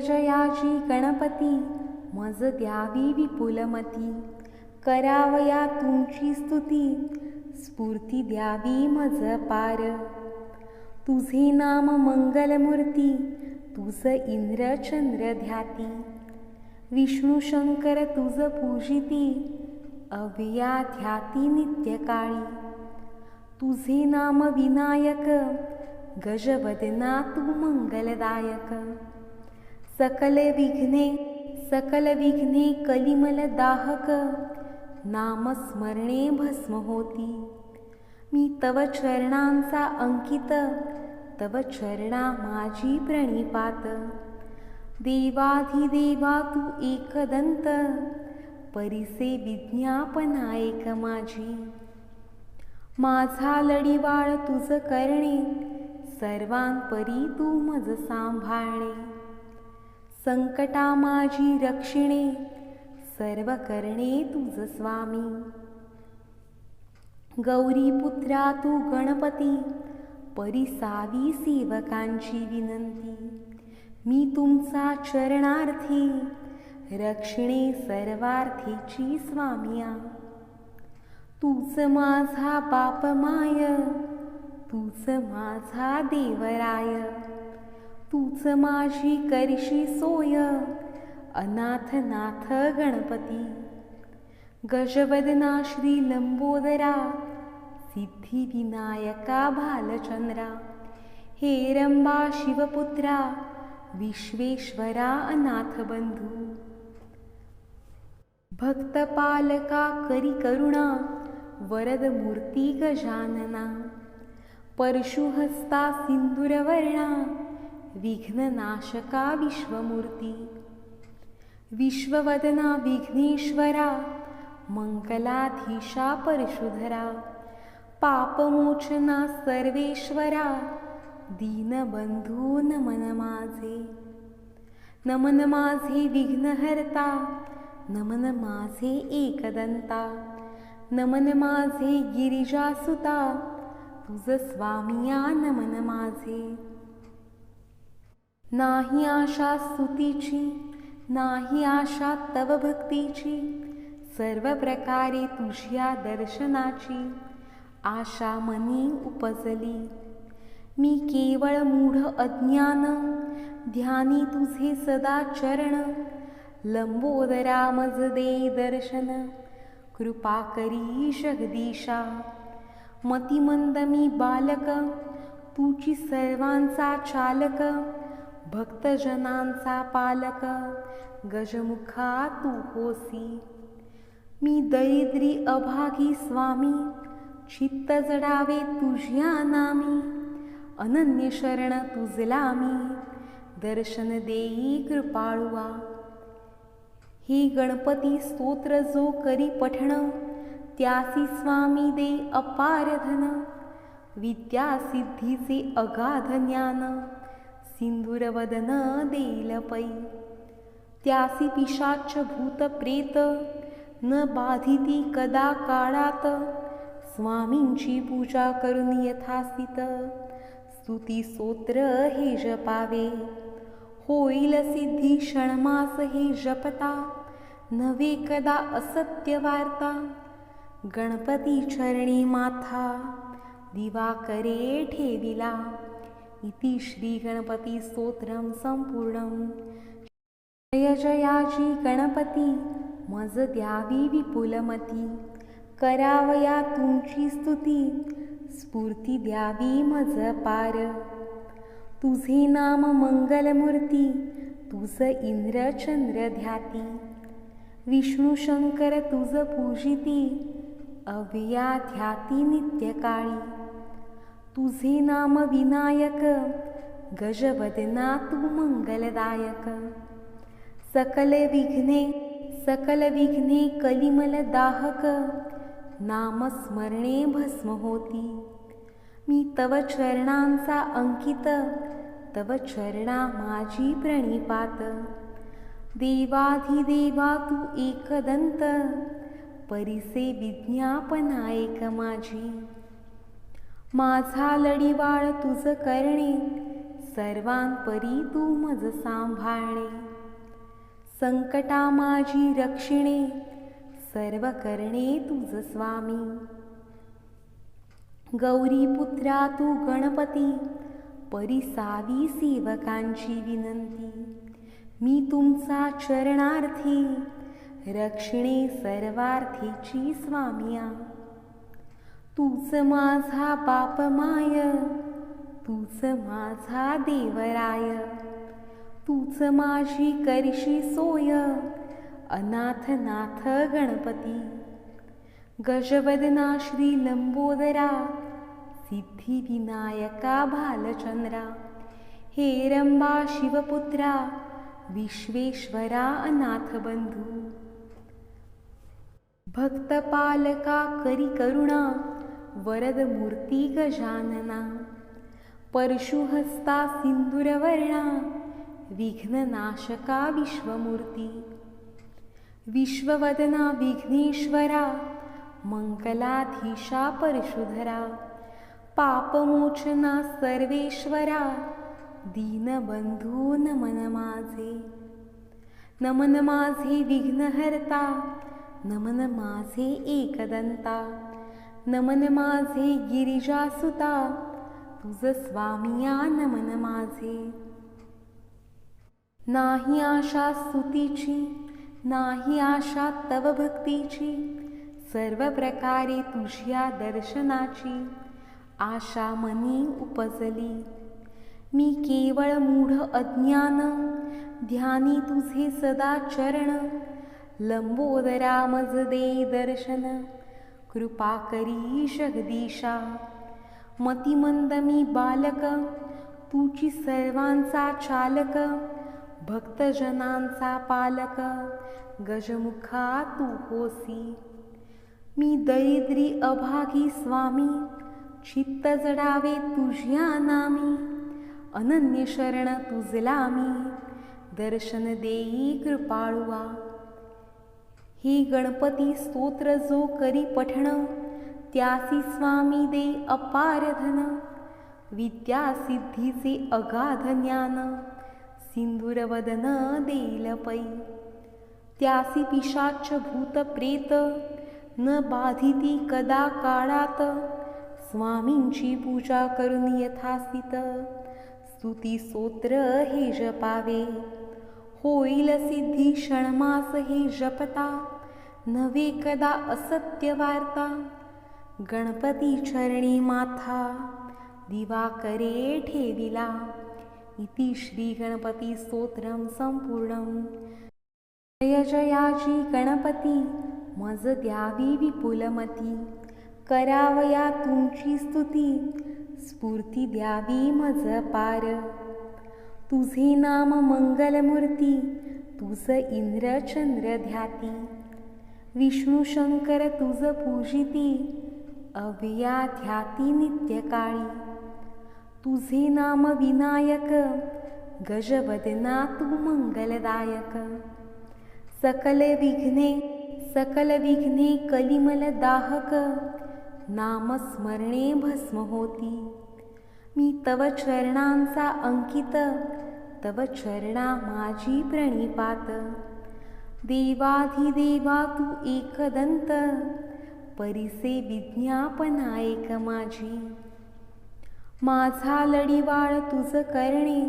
जयाजी जयाची गणपती मज द्यावी विपुलमती. करावया तुमची स्तुती स्फूर्ती द्यावी मज पार. तुझे नाम मंगलमूर्ती तुझ इंद्र चंद्र ध्याती. विष्णू शंकर तुझ पूजिती अव्या ध्याती नित्यकाळी. तुझे नाम विनायक गजवदना तू मंगलदायक. सकल विघ्ने सकल विघ्ने कलिमल दाहक नामस्मरणे भस्म होती. मी तव चरणांचा अंकित तव चरणा माझी प्रणिपात. देवाधिदेवा तू एकदंत परिसे विज्ञापना एक माझी. माझा लढीवाळ तुझ करणे सर्वांपरी तू मज सांभाळणे. संकटा माझी रक्षिणे सर्व करणे तुझ स्वामी. गौरी पुत्रा तू गणपती परिसावी सेवकांची विनंती. मी तुमचा चरणार्थी रक्षिणे सर्वार्थीची स्वामिया. तूच माझा बापमाय तूच माझा देवराय. तूच माझी करशी सोय. अनाथ नाथ गणपती. गजवदना श्री लंबोदरा. सिद्धिविनायका भालचंद्रा हेरंबा शिवपुत्रा. विश्वेश्वरा अनाथ बंधू भक्तपालका करी करुणा. वरद मूर्ती गजानना. परशुहस्ता सिंदूरवर्णा. विघ्ननाशका विश्वमूर्ती विश्ववदना विघ्नेश्वरा मंगलाधीशा परशुधरा। पापमोचना सर्वेश्वरा दीनबंधू नमन माझे। नमन माझे विघ्नहर्ता नमन माझे एकदंता। नमन माझे गिरिजासुता तुझ स्वामिया नमन माझे। नाही आशा स्तुतीची नाही आशा तव भक्तीची सर्व प्रकारे तुझ्या दर्शनाची आशा मनी उपजली. मी केवळ मूढ अज्ञान ध्यानी तुझे सदा चरण लंबोदरा मज दे दर्शन कृपा करी जगदीशा. मतिमंद मी बालक तुची सर्वांचा चालक भक्तजनांचा पालक गजमुखा तू होसी. मी दरिद्री अभागी स्वामी चित्त जडावे तुझ्या नामी. अनन्य शरण तुझला मी दर्शन देई कृपाळुवा. हे गणपती स्तोत्र जो करी पठण त्यासी स्वामी दे अपार धन विद्या सिद्धीचे अगाध ज्ञान. सिंदूरवदन देलपै त्यासी पिशाच भूत प्रेत न बाधिती कदा काळात। स्वामींची पूजा करून यथास्थित। स्तुती स्तोत्र हे जपावे। होईल सिद्धी क्षणमास हे जपता। नवे कदा असत्य वार्ता। गणपती चरणी माथा। दिवा करे ठेविला। इति श्री गणपती स्तोत्रम जय जयाजी गणपती मज द्यावी विपुलमती। करावया तुमची स्तुती स्फूर्ती द्यावी मज पार। तुझे नाम मंगलमूर्ती तुझ इंद्रचंद्र ध्याती। विष्णू शंकर तुझ पूजिती अव्या ध्याती नित्यकाळी। तुझे नाम विनायक गजवदना तू मंगलदायक. सकल विघ्ने सकल विघ्ने कलिमल दाहक नामस्मरणे भस्म होती. मी तव चरणांचा अंकित तव चरणा माझी प्रणिपात. देवाधिदेवा तू एकदंत परिसे विज्ञापना एक माझी. माझा लढीवाळ तुझ करणे सर्वांपरी तू मज सांभाळणे. संकटा माझी रक्षिणे सर्व करणे तुझ स्वामी. गौरी पुत्रा तू गणपती परिसावी सेवकांची विनंती. मी तुमचा चरणार्थी रक्षिणे सर्वार्थीची स्वामिया. तूच माझा बापमाय तूच माझा देवराय. तूच माझी करशी सोय अनाथनाथ गणपती. गजवदना श्री लंबोदरा सिद्धिविनायका बालचंद्रा हेरंबा शिवपुत्रा विश्वेश्वरा अनाथबंधू भक्तपालका करी करुणा वरद गजानना परशुहस्ता सिंदूरवर्णा विघ्ननाशका विश्वमूर्ती। विश्ववदना विघ्नेश्वरा मंगलाधीशा परशुधरा। पापमोचना सर्वेश्वरा दीनबंधू नमन माझे। नमन माझे विघ्नहर्ता नमन माझे एकदंता। नमन माझे गिरिजासुता तुझ स्वामिया नमन माझे. नाही आशा स्तुतीची नाही आशा तव भक्तीची सर्व प्रकारे तुझ्या दर्शनाची आशा मनी उपजली. मी केवळ मूढ अज्ञान ध्यानी तुझे सदा चरण लंबोदरा मज दे दर्शन. कृपा करी जगदीशा मतिमंद मी बालक तुची सर्वांचा चालक भक्तजनांचा पालक गजमुखा तू होसी मी दरिद्री अभागी स्वामी चित्त जडावे तुझ्या नामी अनन्य शरण तुझला मी दर्शन देई कृपाळुवा ही गणपती स्तोत्र जो करी पठण त्यासी स्वामी दे अपार धन विद्या सिद्धीचे अगाध ज्ञान सिंदूरवदन देईल पै. त्यासी पिशाच भूत प्रेत न बाधिती कदा काळात स्वामींची पूजा करून यथास्थित. स्तुती स्तोत्र हे जपावे. होईल सिद्धी क्षणमास हे जपता नवे कदा असत्य वार्ता. गणपती चरणी माथा दिवाकरे ठेविला इति श्री गणपती स्तोत्रम संपूर्ण. जय जयाजी गणपती मज द्यावी विपुलमती. करावया तुमची स्तुती स्फूर्ती द्यावी मज पार. तुझे नाम मंगलमूर्ती तुझ इंद्रचंद्र ध्याती विष्णू शंकर तुझ पूजिती अव्या ध्याती नित्यकाळी. तुझे नाम विनायक गजवदना तू मंगलदायक. सकल विघ्ने सकल विघ्ने कलिमल दाहक नामस्मरणे भस्म होती. मी तव चरणांचा अंकित तव चरणा माझी प्रणिपात. देवाधिदेवा तू एकदंत परिसे विज्ञापनायक माझी. माझा लढीवाळ तुझ करणे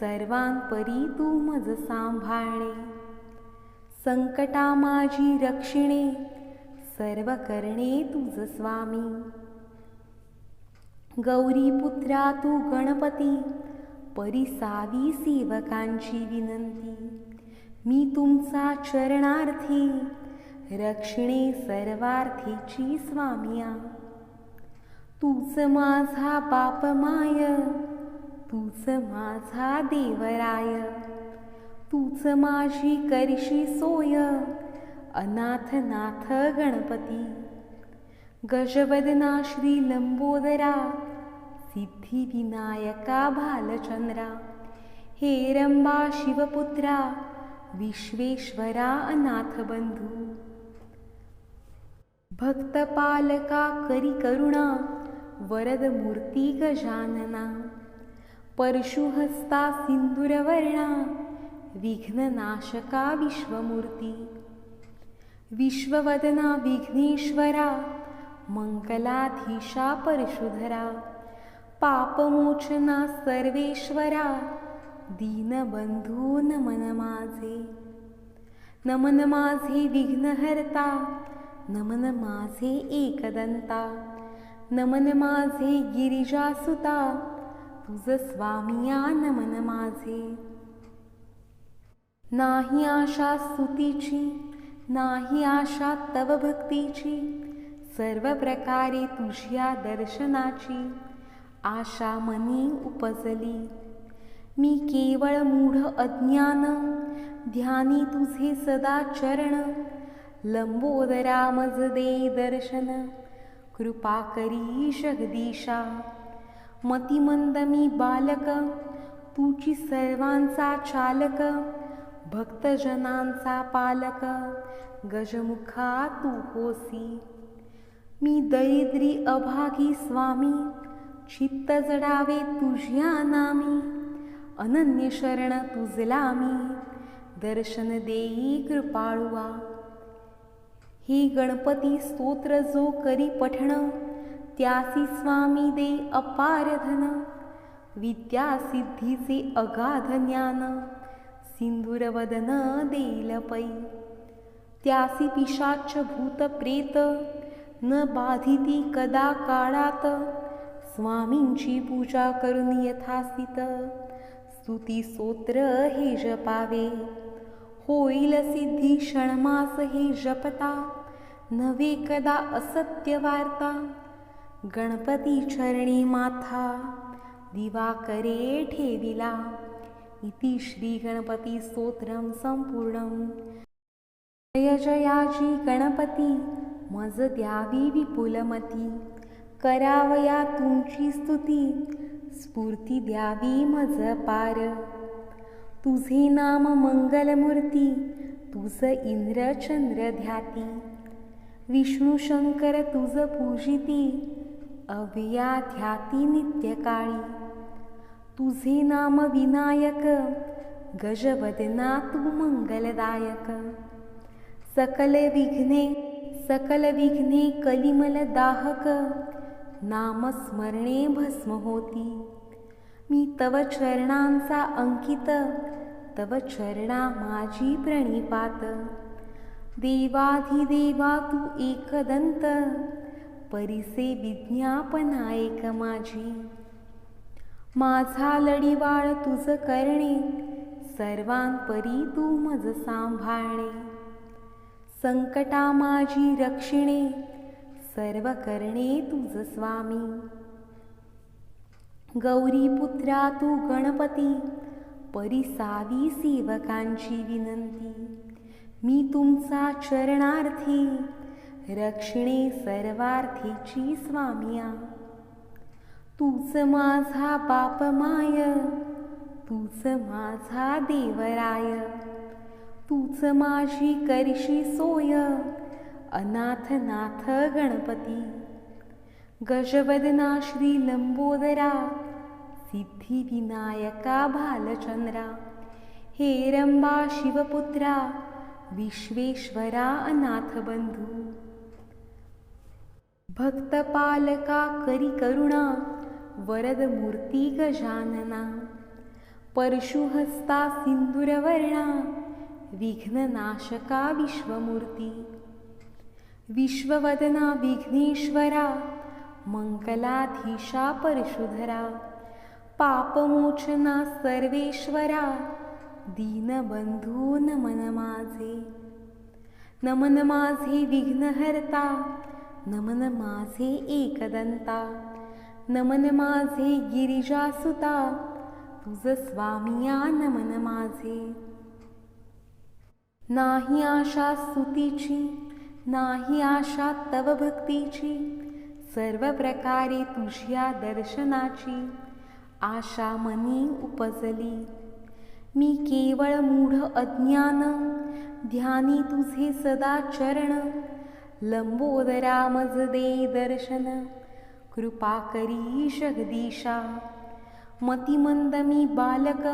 सर्वांपरी तू मज सांभाळणे. संकटा माझी रक्षिणे सर्व करणे तुझ स्वामी. गौरीपुत्रा तू गणपती परिसावी सेवकांची विनंती. मी तुमचा चरणार्थी रक्षणे सर्वार्थीची स्वामिया. तूच माझा बापमाय तूच माझा देवराय. तूच माझी करशी सोय अनाथनाथ गणपती. गजवदना श्रीलम्बोदरा सिद्धिविनायका बालचन्द्रा हे रम्बा शिवपुत्रा विश्वेश्वरा अनाथबन्धु भक्तपालका करिकरुणा वरदमूर्ति गजानना परशुहस्ता सिन्दूरवर्णा विघ्ननाशका विश्वमूर्ति विश्ववदना विघ्नेश्वरा मंगलाधीशा परशुधरा। पापमोचना सर्वेश्वरा। दीनबंधू नमन माझे नमन माझे विघ्नहर्ता। नमन माझे एकदंता नमन माझे गिरिजासुता। तुझ स्वामिया नमन माझे नाही आशा स्तुतीची नाही आशा तव भक्तीची सर्व प्रकारे तुझ्या दर्शनाची आशा मनी उपजली. मी केवळ मूढ अज्ञान ध्यानी तुझे सदा चरण लंबोदरा मज दे दर्शन कृपा करी जगदीशा. मतिमंद मी बालक तुची सर्वांचा चालक भक्तजनांचा पालक गजमुखा तू होसी. मी दरिद्री अभागी स्वामी चित्त जडावे तुझ्या नामी अनन्य शरण तुझला मी दर्शन देई कृपाळुवा. हे गणपती स्तोत्र जो करी पठण त्यासी स्वामी दे अपार धन विद्या सिद्धीचे अगाध ज्ञान सिंदूरवदन देईल पै. त्यासी पिशाच भूत प्रेत न बाधिती कदा काळात? स्वामींची पूजा करून यथास्थित. स्तुती स्तोत्र हे जपावे. होईल सिद्धी क्षणमास हे जपता. नवे कदा असत्य वार्ता. गणपती चरणी माथा. दिवाकरे ठेविला. इति श्री गणपती स्तोत्रम जय जयाजी गणपती. मज द्यावी विपुलमती. करावया तुमची स्तुती स्फूर्ती द्यावी मज पार. तुझे नाम मंगलमूर्ती तुझ इंद्र चंद्र ध्याती. विष्णू शंकर तुझ पूजिती अव्या ध्याती नित्यकाळी. तुझे नाम विनायक गजवदना तू मंगलदायक. सकल विघ्ने सकल विघ्ने कलिमल दाहक नामस्मरणे भस्म होती. मी तव चरणांचा अंकित तव चरणा माझी प्रणिपात. देवाधिदेवा तू एकदंत परिसे विज्ञापना एक माझी. माझा लढीवाळ तुझ करणे सर्वांपरी तू मज सांभाळणे. संकटा माझी रक्षिणे सर्व करणे तुझ स्वामी. गौरी पुत्रा तू गणपती परिसावी सेवकांची विनंती. मी तुमचा चरणार्थी रक्षिणे सर्वार्थीची स्वामिया. तूच माझा बाप माय तूच माझा देवराय. तूच माझी करशी सोय. अनाथनाथ गणपती. गजवदना श्री लंबोदरा. सिद्धिविनायका भालचंद्रा हेरंबा शिवपुत्रा. विश्वेश्वरा अनाथ बंधू भक्तपालका करी करुणा. वरद मूर्ती गजानना. परशुहस्ता सिंदूरवर्णा. विघ्ननाशका विश्वमूर्ती विश्ववदना विघ्नेश्वरा मंगलाधीशा परशुधरा पापमोचना सर्वेश्वरा दीनबंधू नमन माझे। नमन माझे विघ्नहर्ता नमन माझे एकदंता। नमन माझे गिरिजासुता तुझ स्वामिया नमन माझे। नाही आशा स्तुतीची नाही आशा तव भक्तीची सर्व प्रकारे तुझ्या दर्शनाची आशा मनी उपजली. मी केवळ मूढ अज्ञान ध्यानी तुझे सदा चरण लंबोदरा मज दे दर्शन कृपा करी जगदीशा. मतिमंद मी बालक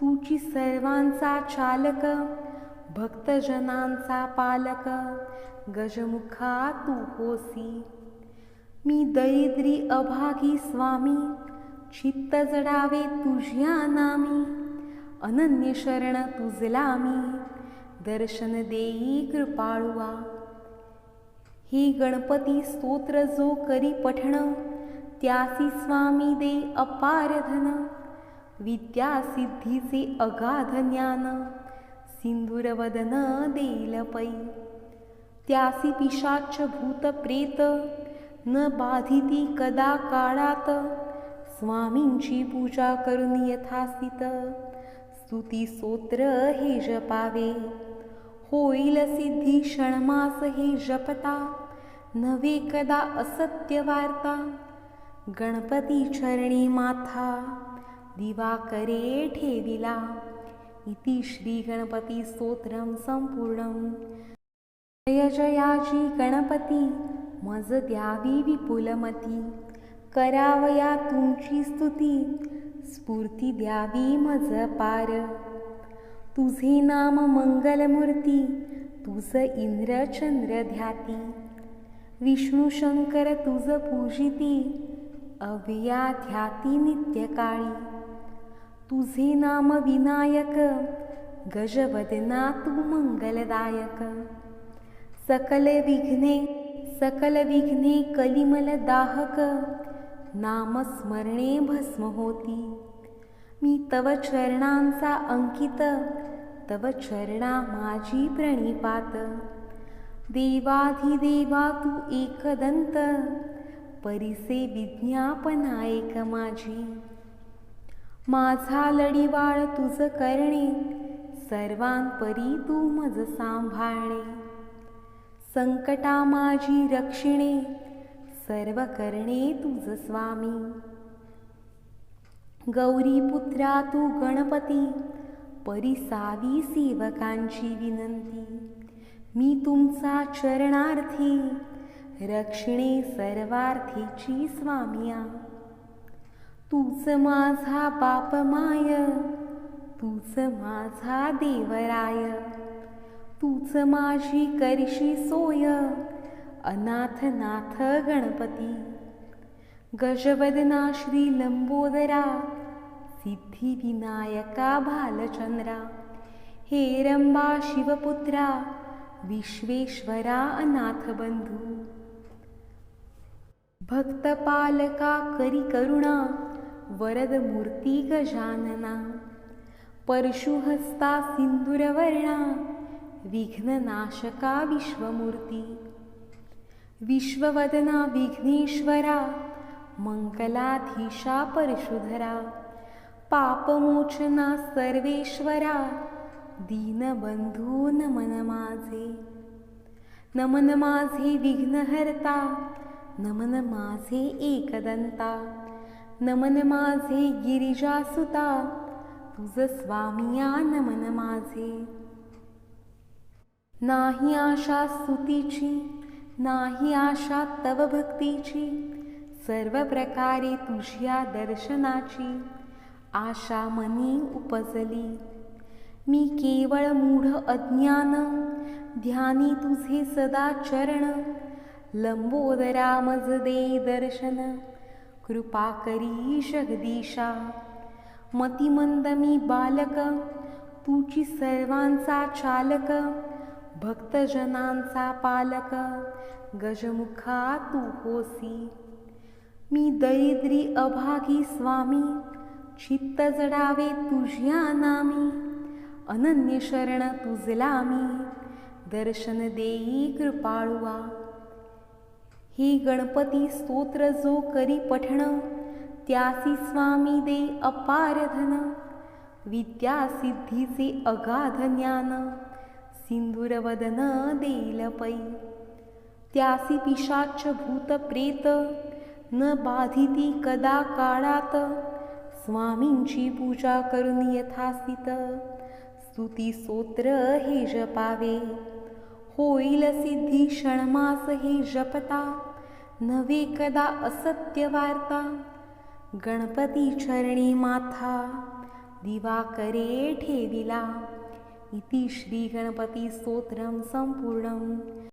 तुची सर्वांचा चालक भक्तजनांचा पालक गजमुखा तू होसी. मी दरिद्री अभागी स्वामी चित्त जडावे तुझ्या नामी. अनन्य शरण तुझला मी दर्शन देई कृपाळुआ हे गणपती स्तोत्र जो करी पठण त्यासी स्वामी दे अपार धन. विद्या सिद्धीचे अगाध ज्ञान. सिंदूरवदन देईल पै त्यासी पिशाच भूत प्रेत न बाधिती कदा काळात। स्वामींची पूजा करून यथास्थित स्तुती स्तोत्र हे जपावे। होईल सिद्धी क्षणमास हे जपता नवे कदा असत्य वार्ता। गणपती चरणी माथा दिवा करे ठेविला। इति श्री गणपती जय जयाजी गणपती मज द्यावी विपुलमती। करावया तुमची स्तुती स्फूर्ती द्यावी मज पार। तुझे नाम मंगलमूर्ती तुझ इंद्रचंद्र ध्याती। विष्णू शंकर तुझ पूजिती अव्या ध्याती नित्यकाळी। तुझे नाम विनायक गजवदना तू मंगलदायक. सकल विघ्ने सकल विघ्ने कलिमल दाहक नामस्मरणे भस्म होती. मी तव चरणांचा अंकित तव चरणा माझी प्रणिपात. देवाधिदेवा तू एकदंत परिसे विज्ञापना एक माझी. माझा लढीवाळ तुझ करणे सर्वांपरी तू मज सांभाळणे. संकटा माझी रक्षिणे सर्व करणे तुझ स्वामी. गौरी पुत्रा तू गणपती परिसावी सेवकांची विनंती. मी तुमचा चरणार्थी रक्षिणे सर्वार्थीची स्वामिया. तूच माझा बाप माय तूच माझा देवराय. तूच माझी करशी सोय अनाथ नाथ गणपती. गजवदना श्री लंबोदरा सिद्धिविनायका भालचंद्रा हे रंबा शिवपुत्रा विश्वेश्वरा अनाथ बंधू भक्तपालका करी करुणा वरदमूर्ती गजानना परशुहस्ता सिंदूरवर्णा विघ्ननाशका विश्वमूर्ती। विश्ववदना विघ्नेश्वरा मंगलाधीशा परशुधरा पापमोचना सर्वेश्वरा दीनबंधू नमन माझे। नमन माझे विघ्नहर्ता नमन माझे एकदंता। नमन माझे गिरिजासुता तुझ स्वामिया नमन माझे. नाही आशा स्तुतीची नाही आशा तव भक्तीची सर्व प्रकारे तुझ्या दर्शनाची आशा मनी उपजली. मी केवळ मूढ अज्ञान ध्यानी तुझे सदा चरण लंबोदरा मज दे दर्शन कृपा करी जगदीशा. मतिमंद मी बालक तुची सर्वांचा चालक भक्तजनांचा पालक गजमुखा तू होसी. मी दरिद्री अभागी स्वामी चित्त जडावे तुझ्या नामी अनन्य शरण तुझला मी. दर्शन देई कृपाळुआ हे गणपती स्तोत्र जो करी पठण त्यासी स्वामी दे अपार धन विद्या सिद्धीचे अगाध ज्ञान सिंदूरवदन देल पै. त्यासी पिशाच भूत प्रेत न बाधिती कदा काळात स्वामींची पूजा करून यथास्थित. स्तुती स्तोत्र हे जपावे. होईल सिद्धी क्षणमास हे जपता नवे कदा असत्य वार्ता. गणपती चरणी माथा दिवा करे ठेविला. इति श्री गणपती स्तोत्रम